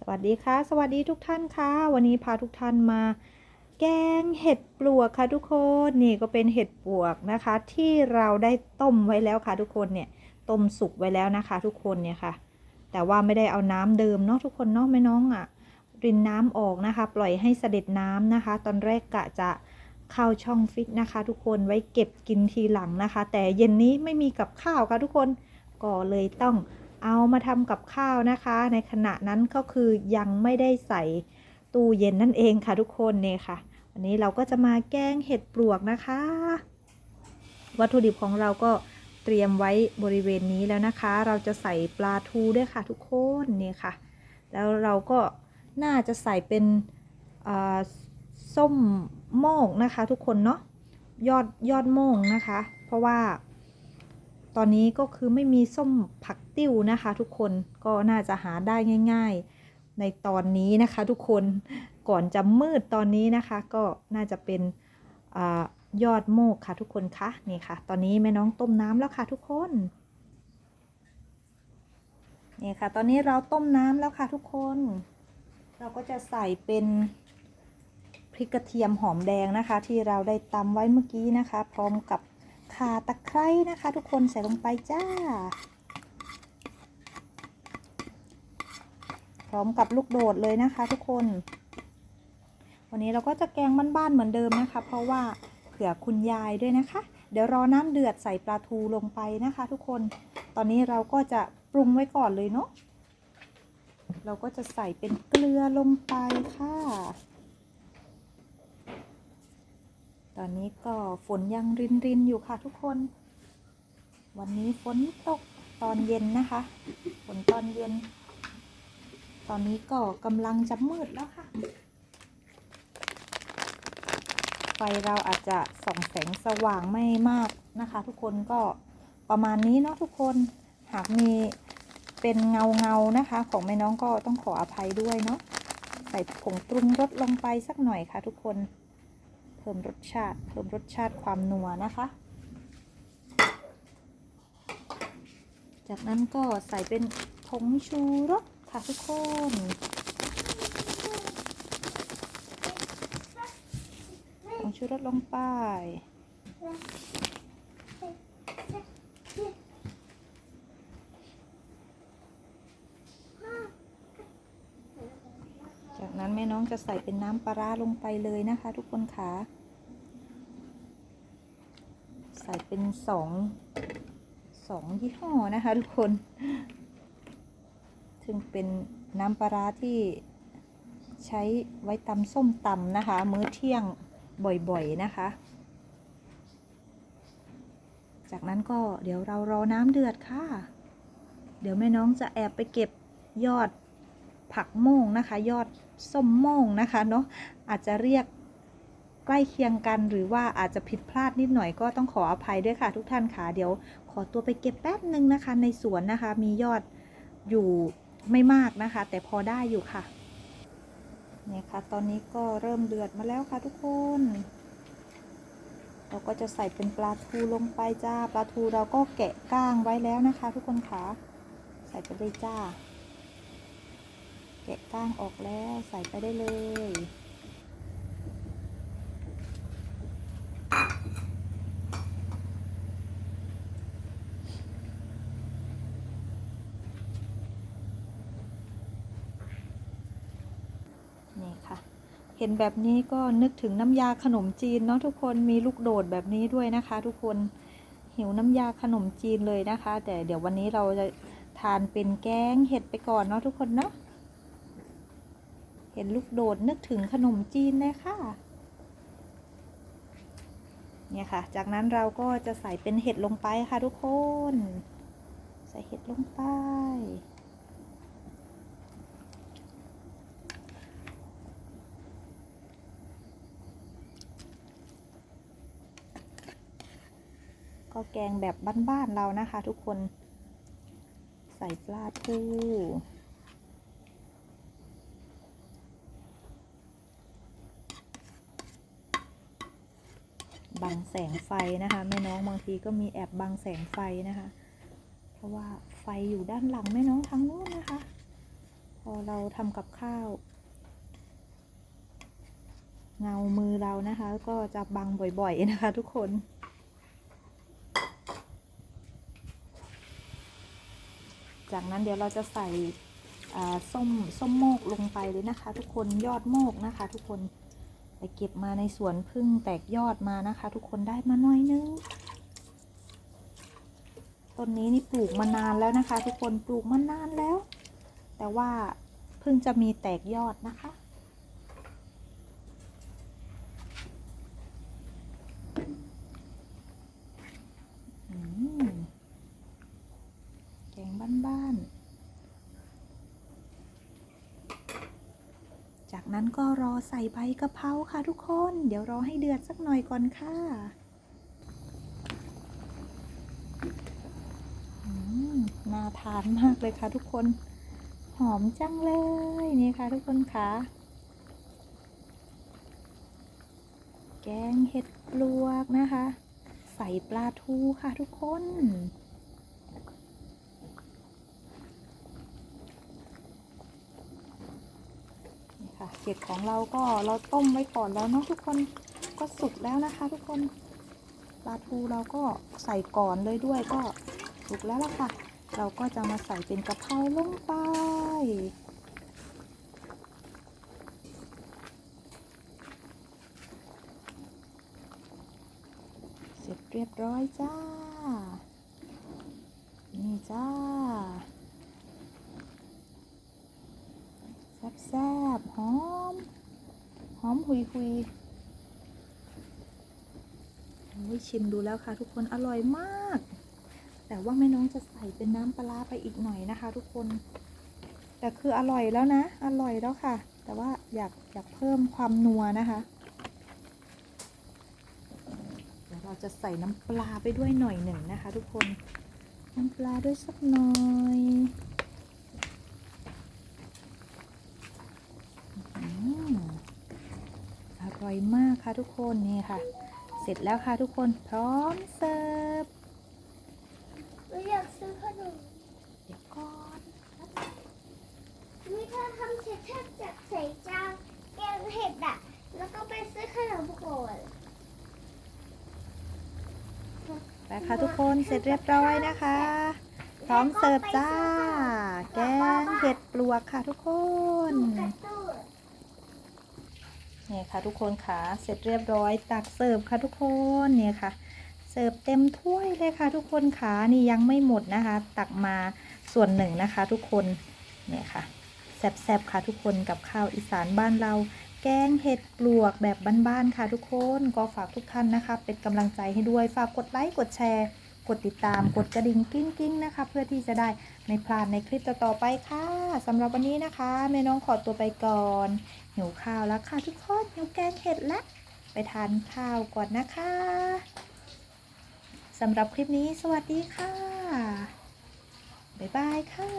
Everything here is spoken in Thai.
สวัสดีค่ะ สวัสดีทุกท่านค่ะ วันนี้พาทุกท่านมา แกงเห็ดปลวกค่ะทุกคนนี่ก็เป็นเห็ดปลวกนะคะ ที่เราได้ต้มไว้แล้วค่ะทุกคนเนี่ยต้มสุกไว้แล้วนะคะ ทุกคนเนี่ยค่ะ แต่ว่าไม่ได้เอาน้ำเดิมเนาะทุกคนเนาะไม่น้องอะ่ะรินน้ำออกนะคะ ปล่อยให้เสด็จน้ำนะคะ ตอนแรกกะจะเข้าช่องฟิตนะคะ ทุกคนไว้เก็บกินทีหลังนะคะ แต่เย็นนี้ไม่มีกับข้าวค่ะทุกคนก็เลยต้อง เอามาทำกับข้าวนะคะ ในขณะนั้นก็คือยังไม่ได้ใส่ตู้เย็นนั่นเองค่ะทุกคนเนี่ยค่ะ วันนี้เราก็จะมาแกงเห็ดปลวกนะคะ วัตถุดิบของเราก็เตรียมไว้บริเวณนี้แล้วนะคะ เราจะใส่ปลาทูด้วยค่ะทุกคนเนี่ยค่ะ แล้วเราก็น่าจะใส่เป็นส้มโมกนะคะ ทุกคนเนาะยอดยอดโมงนะคะ เพราะว่า ตอนนี้ก็คือไม่มีส้มผักติ้วนะคะ ทุกคนก็น่าจะหาได้ง่าย ๆ ในตอนนี้นะคะ ทุกคนก่อนจะมืดตอนนี้นะคะ ก็น่าจะเป็นอยอดโมกค่ะทุกคนคะนี่ค่ะ ตอนนี้แม่น้องต้มน้ำแล้วค่ะทุกคนนี่ค่ะ ตอนนี้เราต้มน้ำแล้วค่ะทุกคน เราก็จะใส่เป็นพริกกระเทียมหอมแดงนะคะ ที่เราได้ตำไว้เมื่อกี้นะคะ พร้อมกับ ข่าตะไคร้นะคะ ทุกคนใส่ลงไปจ้า พร้อมกับลูกโดดเลยนะคะ ทุกคน วันนี้เราก็จะแกงบ้านๆเหมือนเดิมนะคะ เพราะว่าเผื่อคุณยายด้วยนะคะ เดี๋ยวรอน้ำเดือดใส่ปลาทูลงไปนะคะ ทุกคน ตอนนี้เราก็จะปรุงไว้ก่อนเลยเนาะเราก็จะใส่เป็นเกลือลงไปค่ะ ตอนนี้ก็ฝนยังรินรินอยู่ค่ะทุกคน วันนี้ฝนตกตอนเย็นนะคะ ฝนตอนเย็น ตอนนี้ก็กำลังจะมืดแล้วค่ะ ไฟเราอาจจะส่องแสงสว่างไม่มากนะคะ ทุกคนก็ประมาณนี้เนาะทุกคน หากมีเป็นเงาเงานะคะ ของแม่น้องก็ต้องขออภัยด้วยเนาะ ใส่ผงปรุงรสลงไปสักหน่อยค่ะทุกคน เพิ่มรสชาติ เพิ่มรสชาติความนัวนะคะ จากนั้นก็ใส่เป็นผงชูรสค่ะทุกคนผงชูรสลงไป จากนั้นแม่น้องจะใส่เป็นน้ำปลาร้าลงไปเลยนะคะ ทุกคนค่ะใส่เป็นสองสองยี่ห้อนะคะทุกคน ซึ่งเป็นน้ำปลาร้าที่ใช้ไว้ตำส้มตำนะคะ มื้อเที่ยงบ่อยๆนะคะ จากนั้นก็เดี๋ยวเรารอน้ำเดือดค่ะ เดี๋ยวแม่น้องจะแอบไปเก็บยอด ผักโม่งนะคะ ยอดส้มโม่งนะคะเนาะอาจจะเรียกใกล้เคียงกันหรือว่าอาจจะผิดพลาดนิดหน่อยก็ต้องขออภัยด้วยค่ะ ทุกท่านค่ะเดี๋ยว ขอตัวไปเก็บแป๊บหนึ่งนะคะ ในสวนนะคะ มียอดอยู่ไม่มากนะคะ แต่พอได้อยู่ค่ะเนี่ยค่ะ ตอนนี้ก็เริ่มเดือดมาแล้วค่ะทุกคน เราก็จะใส่เป็นปลาทูลงไปจ้า ปลาทูเราก็แกะก้างไว้แล้วนะคะ ทุกคนค่ะ ใส่ไปเลยจ้า แกะก้างออกแล้วใส่ไปได้เลย นี่ค่ะ เห็นแบบนี้ก็นึกถึงน้ำยาขนมจีนเนาะทุกคนมีลูกโดดแบบนี้ด้วยนะคะ ทุกคนหิวน้ำยาขนมจีนเลยนะคะ แต่เดี๋ยววันนี้เราจะทานเป็นแกงเห็ดไปก่อนเนาะทุกคนเนาะ เห็นลูกโดดนึกถึงขนมจีนเลยค่ะ เนี่ยค่ะ จากนั้นเราก็จะใส่เป็นเห็ดลงไปค่ะทุกคน ใส่เห็ดลงไป ก็แกงแบบบ้านๆเรานะคะทุกคน ใส่ปลาทู บังแสงไฟนะคะ แม่น้องบางทีก็มีแอบบังแสงไฟนะคะ เพราะว่าไฟอยู่ด้านหลังแม่น้องทางนู้นนะคะไฟอเราทำกับข้าว เงามือเรานะคะ ก็จะบังบ่อยๆนะคะทุกคนจากนั้นเดี๋ยวเราจะใส่ส้มส้มโมกลงไปเลยนะคะ ทุกคนยอดโมกนะคะ ทุกคน ไปเก็บมาในสวนพึ่งแตกยอดมานะคะ ทุกคนได้มาหน่อยนึงต้นนี้นี่ปลูกมานานแล้วนะคะ ทุกคนปลูกมานานแล้ว แต่ว่าเพิ่งจะมีแตกยอดนะคะ แกงบ้านๆ จากนั้นก็รอใส่ใบกะเพราค่ะทุกคน เดี๋ยวรอให้เดือดสักหน่อยก่อนค่ะน่าทานมากเลยค่ะทุกคน หอมจังเลยนี่ค่ะทุกคนค่ะ แกงเห็ดปลวกนะคะ ใส่ปลาทูค่ะทุกคน นี่ค่ะ เห็ดของเราก็เราต้มไว้ก่อนแล้วเนาะทุกคนก็สุกแล้วนะคะ ทุกคนปลาทูเราก็ใส่ก่อนเลยด้วยก็สุกแล้วล่ะค่ะ เราก็จะมาใส่เป็นกะเพราลงไปเสร็จเรียบร้อยจ้า นี่จ้า แซ่ บหอม หอมหุยหุยชิมดูแล้วค่ะ ทุกคนอร่อยมาก แต่ว่าแม่น้องจะใส่เป็นน้ำปลาไปอีกหน่อยนะคะ ทุกคน แต่คืออร่อยแล้วนะ อร่อยแล้วค่ะ แต่ว่าอยากอยากเพิ่มความนัวนะคะเดี๋ยวเราจะใส่น้ำปลาไปด้วยหน่อยหนึ่งนะคะ ทุกคนน้ำปลาด้วยสักหน่อยอืมอ ร่อยมากค่ะทุกคนนี่ค่ะ เสร็จแล้วค่ะทุกคนพร้อมเสิร์ฟหนูอยากซื้อขนมเดี๋ยวก่อนนี่ถ้าทำเสร็จถ้าจัดใส่จานแกงเห็ดอะแล้วก็ไปซื้อขนมก่อนไปค่ะทุกคนเสร็จเรียบร้อยนะคะ พร้อมเสิร์ฟจ้า แกงเห็ดปลวกค่ะทุกคนกระตุ้น เนี่ยค่ะทุกคนค่ะเสร็จเรียบร้อยตักเสิร์ฟค่ะทุกคนเนี่ยค่ะ เสิร์ฟเต็มถ้วยเลยค่ะ ทุกคนค่ะนี่ยังไม่หมดนะคะ ตักมาส่วนหนึ่งนะคะ ทุกคนเนี่ยค่ะแซ่บๆค่ะทุกคนกับข้าวอีสานบ้านเรา แกงเห็ดปลวกแบบบ้านๆค่ะ ทุกคนก็ฝากทุกท่านนะคะ เป็นกำลังใจให้ด้วยฝากกดไลค์กดแชร์ กดติดตามกดกระดิ่งกิ้งกิ้งๆนะคะ เพื่อที่จะได้ไม่พลาดในคลิปต่อๆไปค่ะสำหรับวันนี้นะคะแม่น้องขอตัวไปก่อนหิวข้าวแล้วค่ะทุกคนหิวแกงเห็ดแล้วไปทานข้าวก่อนนะคะสำหรับคลิปนี้สวัสดีค่ะบ๊ายบายค่ะ